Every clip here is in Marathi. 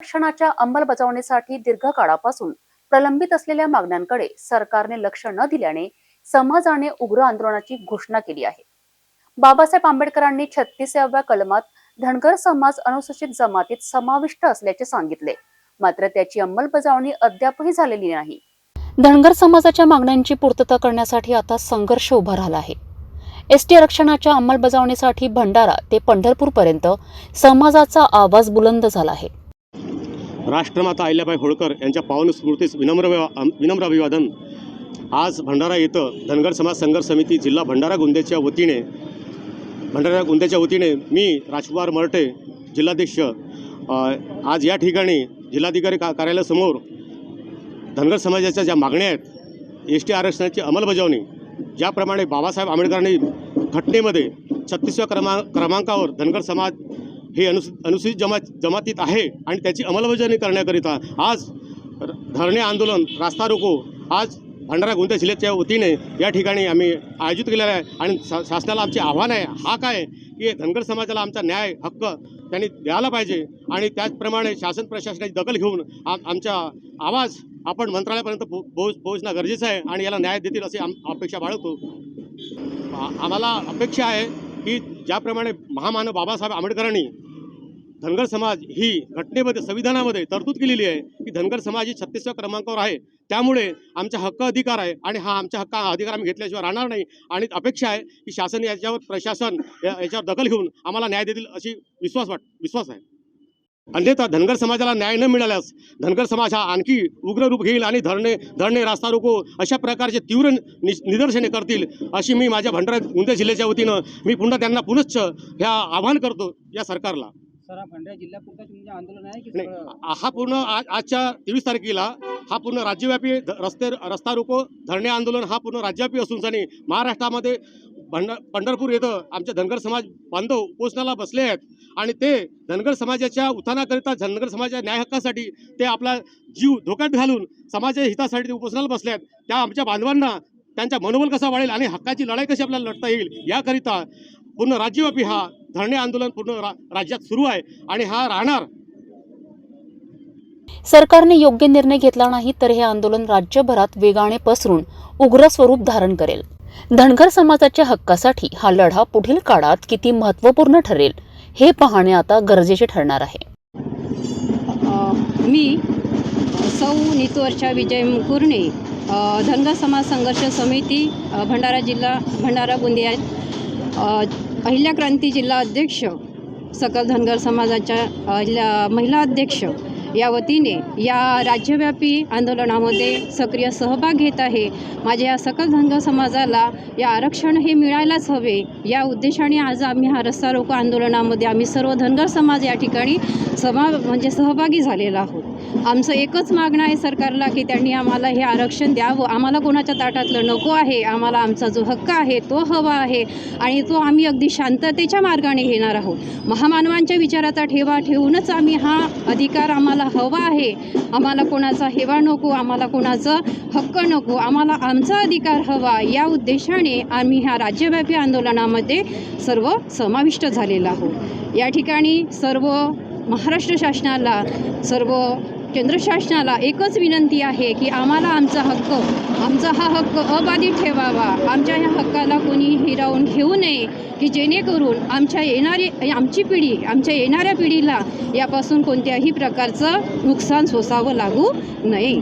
आरक्षणाच्या अंमलबजावणीसाठी दीर्घकाळापासून प्रलंबित असलेल्या मागण्यांकडे सरकारने लक्ष न दिल्याने समाजाने उग्र आंदोलनाची घोषणा केली आहे. बाबासाहेब आंबेडकरांनी छत्तीसाव्या कलमात धनगर समाज अनुसूचित जमातीत समाविष्ट असल्याचे सांगितले. मात्र त्याची अंमलबजावणी अद्यापही झालेली नाही. धनगर समाजाच्या मागण्यांची पूर्तता करण्यासाठी आता संघर्ष उभा राहिला आहे. एसटी आरक्षणाच्या अंमलबजावणीसाठी भंडारा ते पंढरपूरपर्यंत समाजाचा आवाज बुलंद झाला आहे. राष्ट्रमाता अहिल्याबाई होळकर यांच्या पावन स्मृतीस विनम्र विवा- विनम्र अभिवादन. आज भंडारा येथं धनगर समाज संघर्ष समिती जिल्हा भंडारा गोंद्याच्या वतीने भंडारा गोंद्याच्या वतीने मी राजकुमार मरटे जिल्हाध्यक्ष आज या ठिकाणी जिल्हाधिकारी का कार्यालयासमोर धनगर समाजाच्या ज्या मागण्या आहेत एस टी आरक्षणाची अंमलबजावणी ज्याप्रमाणे बाबासाहेब आंबेडकरांनी घटनेमध्ये छत्तीसव्या क्रमांक क्रमांकावर धनगर समाज हे अनुस अनुसूचित जमा जमातीत आहे आणि त्याची अंमलबजावणी करण्याकरिता आज धरणे आंदोलन रास्ता रोको आज भंडारा गोंदिया जिल्ह्याच्या वतीने या ठिकाणी आम्ही आयोजित केलेलं आहे. आणि शा शासनाला आमचे आव्हान आहे हा काय की धनगर समाजाला आमचा न्याय हक्क त्यांनी द्यायला पाहिजे आणि त्याचप्रमाणे शासन प्रशासनाची दखल घेऊन आ आमचा आवाज आपण मंत्रालयापर्यंत पो पोहोच पोहोचणं गरजेचं आहे आणि याला न्याय देतील असे आम अपेक्षा बाळगतो. आम्हाला अपेक्षा आहे की ज्याप्रमाणे महामानव बाबासाहेब आंबेडकरांनी धनगर समाज ही घटनेमध्ये संविधानामध्ये तरतूद केलेली आहे की धनगर समाज ही छत्तीसव्या क्रमांकावर आहे. त्यामुळे आमचा हक्क अधिकार आहे आणि हा आमचा हक्क अधिकार आम्ही घेतल्याशिवाय राहणार नाही. आणि अपेक्षा आहे की शासन याच्यावर प्रशासन या- याच्यावर दखल घेऊन आम्हाला न्याय देतील अशी विश्वास वाट विश्वास आहे. अन्यथा धनगर समाजाला न्याय न मिळाल्यास धनगर समाज हा आणखी उग्र रूप घेईल आणि धरणे धरणे रास्ता रोको अशा प्रकारचे तीव्र नि निदर्शने करतील अशी मी माझ्या भंडारा गोंदिया जिल्ह्याच्या वतीनं मी पुन्हा त्यांना पुनश्च ह्या आवाहन करतो या सरकारला. सर हा भंडारा आंदोलन आहे हा पूर्ण आज आजच्या तेवीस तारखेला हा पूर्ण राज्यव्यापी रस्ते रस्ता रोको धरणे आंदोलन हा पूर्ण राज्यव्यापी असून सनी महाराष्ट्रामध्ये भंडा पंढरपूर येथं आमचे धनगर समाज बांधव उपोषणाला बसले आहेत. आणि ते धनगर समाजाच्या उत्थानाकरिता धनगर समाजाच्या न्याय हक्कासाठी ते आपला जीव धोक्यात घालून समाजाच्या हितासाठी ते उपोषणाला बसले आहेत. त्या आमच्या बांधवांना त्यांचा मनोबल कसा वाढेल आणि हक्काची लढाई कशी आपल्याला लढता येईल याकरिता पूर्ण राज्यव्यापी हा धरणे आंदोलन पूर्ण रा राज्यात सुरू आहे. आणि हा राहणार. सरकारने योग्य निर्णय घेतला नाही तर हे आंदोलन राज्यभरात वेगाने पसरून उग्र स्वरूप धारण करेल. धनगर समाजाच्या हक्कासाठी हा लढा पुढील काळात किती महत्त्वपूर्ण ठरेल हे पाहणे आता गरजेचे ठरणार आहे. मी सौ नीतूवर्षा विजय कुर्णे धनगर समाज संघर्ष समिती भंडारा जिल्हा भंडारा गोंदिया अहिल्या क्रांती जिल्हा अध्यक्ष सकल धनगर समाजाच्या अहिल्या महिला अध्यक्ष या वतीने या राज्यव्यापी आंदोलनामध्ये सक्रिय सहभाग घेत आहे. माझ्या या सकल धनगर समाजाला या आरक्षण हे मिळायलाच हवे या उद्देशाने आज आम्ही हा रस्ता रोको आंदोलनामध्ये आम्ही सर्व धनगर समाज या ठिकाणी समा म्हणजे सहभागी झालेला आहोत. आमचं एकच मागणं आहे सरकारला की त्यांनी आम्हाला हे आरक्षण द्यावं. आम्हाला कोणाच्या ताटातलं नको आहे. आम्हाला आमचा जो हक्क आहे तो हवा आहे आणि तो आम्ही अगदी शांततेच्या मार्गाने घेणार आहोत. महामानवांच्या विचाराचा ठेवा ठेवूनच आम्ही हा अधिकार आम्हाला हवा आहे. आम्हाला कोणाचा हेवा नको आम्हाला कोणाचं हक्क नको आम्हाला आमचा अधिकार हवा या उद्देशाने आम्ही ह्या राज्यव्यापी आंदोलनामध्ये सर्व समाविष्ट झालेलो आहोत. या ठिकाणी सर्व महाराष्ट्र शासनाला सर्व केंद्र शासनाला एकच विनंती आहे की आम्हाला आमचा हक्क आमचा हा हक्क अबाधित ठेवावा. आमच्या ह्या हक्काला कोणी हिरावून घेऊ नये की जेणेकरून आमच्या येणारी आमची पिढी आमच्या येणाऱ्या पिढीला यापासून कोणत्याही प्रकारचं नुकसान सोसावं लागू नये.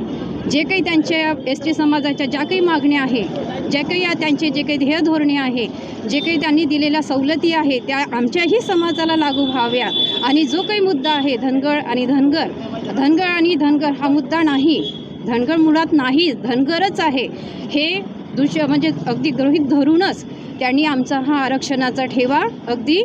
जे काही त्यांच्या एस टी समाजाच्या ज्या काही मागण्या आहे जे काही या त्यांचे जे काही ध्येय धोरणे आहे जे काही त्यांनी दिलेल्या सवलती आहे त्या आमच्याही समाजाला लागू व्हाव्या. आणि जो काही मुद्दा आहे धनगर आणि धनगर धनगर आणि धनगर हा मुद्दा नाही. धनगर मुळात नाही धनगरच आहे. हे दृश्य म्हणजे अगदी गृहीत धरूनच त्यांनी आमचा हा आरक्षणाचा ठेवा अगदी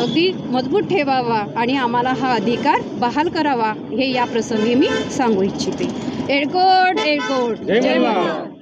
अगदी मजबूत ठेवावा आणि आम्हाला हा अधिकार बहाल करावा हे या प्रसंगी मी सांगू इच्छिते. एडकोट एडकोट जय महाराज.